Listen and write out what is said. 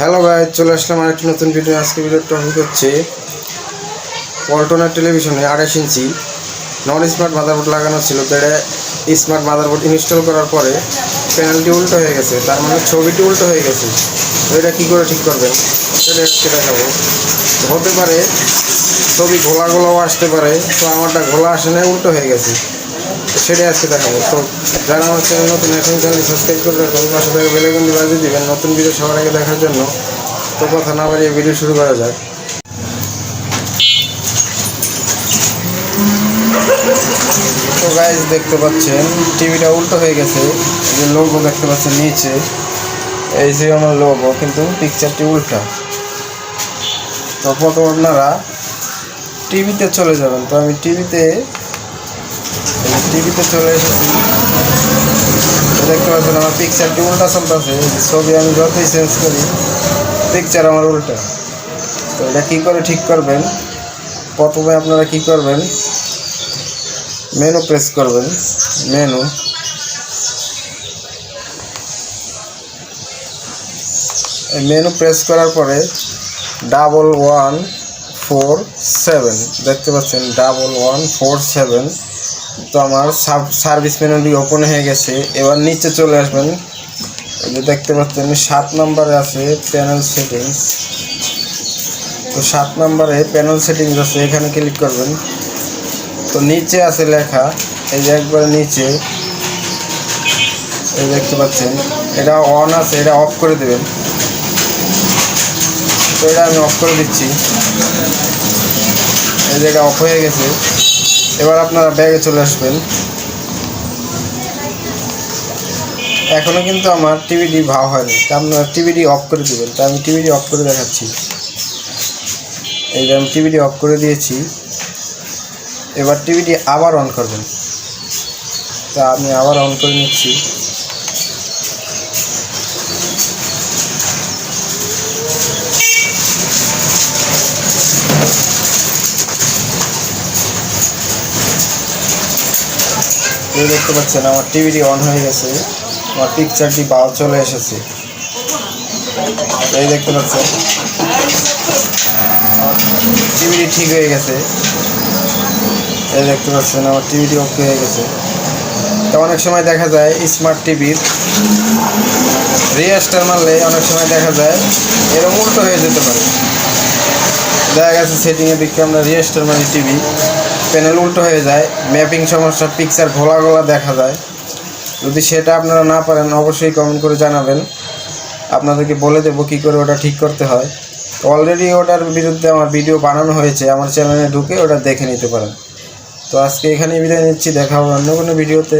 Hello ভাই চলে আসলাম আর আরেকটি নতুন ভিডিও আজকে ভিডিওর টপিক হচ্ছে পল্টনের টেলিভিশনে আড়াইশ ইঞ্চি নন স্মার্ট মাদারবোর্ড লাগানো ছিল। বেড়ে স্মার্ট মাদারবোর্ড ইনস্টল করার পরে প্যানেলটি উল্টো হয়ে গেছে। তার মানে ছবিটি উল্টো হয়ে গেছে। তো এটা কী করে ঠিক করবেন? সেটা দেখাবো। হতে পারে ছবি ঘোলা ঘোলাও আসতে পারে, তো আমারটা ঘোলা আসে না উল্টো হয়ে গেছে। তো সেটাই আজকে দেখাবো। তো যারা আমার চ্যানেল নতুন এখন চ্যানেল সাবস্ক্রাইব করে রাখুন পাশে থেকে বেলেগন্দি বাজিয়ে দেবেন নতুন ভিডিও সবার আগে দেখার জন্য। তো কথা না বাড়িয়ে ভিডিও শুরু করা যাক। তো গাইজ দেখতে পাচ্ছেন টিভিটা উল্টো হয়ে গেছে। যে লোগো দেখতে পাচ্ছেন নিচে। এই যে আমার লোগো কিন্তু পিকচারটি উল্টা। তো প্রথম আপনারা টিভিতে চলে যাবেন। তো আমি টিভিতে টিভিতে চলে এসেছি। দেখতে পাচ্ছেন আমার পিকচারটি উল্টা চলতেছে ছবি আমি যতই চেঞ্জ করি পিকচার আমার উল্টা। তো এটা কী করে ঠিক করবেন? প্রথমে আপনারা কি করবেন? মেনু প্রেস করবেন মেনু মেনু প্রেস করার পরে ডাবল ওয়ান ফোর সেভেন দেখতে পাচ্ছেন? ডাবল ওয়ান ফোর সেভেন তো আমার সার্ভিস মেনুটি ওপেন হয়ে গেছে। এবার নিচে চলে আসবেন। যে দেখতে পাচ্ছেন, সাত নম্বরে আছে প্যানেল সেটিংস তো সাত নম্বরে প্যানেল সেটিংস আছে, এখানে ক্লিক করবেন। তো নিচে আছে লেখা, এই যে একবার নিচে। এই দেখতে পাচ্ছেন, এটা অন আছে, এটা অফ করে দেবেন। তো এটা আমি অফ করে দিচ্ছি। এই যে এটা অফ হয়ে গেছে। এবার আপনারা ব্যাগে চলে আসবেন। এখনও কিন্তু আমার টিভিটি ভাও হয়নি। তা আপনারা টিভিটি অফ করে দেবেন। তা আমি টিভিটি অফ করে দেখাচ্ছি। এই যে আমি টিভিটি অফ করে দিয়েছি। এবার টিভিটি আবার অন করবেন। তা আমি আবার অন করে নিচ্ছি। এই দেখতে পাচ্ছেন, আমার টিভিটি অন হয়ে গেছে, আমার পিকচারটি বাও চলে এসেছে। এই দেখতে পাচ্ছেন টিভিটি ঠিক হয়ে গেছে। এই দেখতে পাচ্ছেন, আমার টিভিটি ওকে হয়ে গেছে। তো অনেক সময় দেখা যায় স্মার্ট টিভির রিয়াস্টার মারলে অনেক সময় দেখা যায়, এরকম উল্টো হয়ে যেতে পারে। দেখা গেছে সেটিংয়ে দেখি আমরা রিয়াস্টার মারি টিভি প্যানেল উল্টো হয়ে যায়, ম্যাপিং সমস্যা পিকচার ঘোলা ঘোলা দেখা যায়। যদি সেটা আপনারা না পারেন, অবশ্যই কমেন্ট করে জানাবেন। আপনাদেরকে বলে দেবো কী করে ওটা ঠিক করতে হয়। অলরেডি ওটার বিরুদ্ধে আমার ভিডিও বানানো হয়েছে, আমার চ্যানেলে ঢুকে ওটা দেখে নিতে পারেন। তো আজকে এখানেই বিদায় নিচ্ছি, দেখা হবে অন্য কোনো ভিডিওতে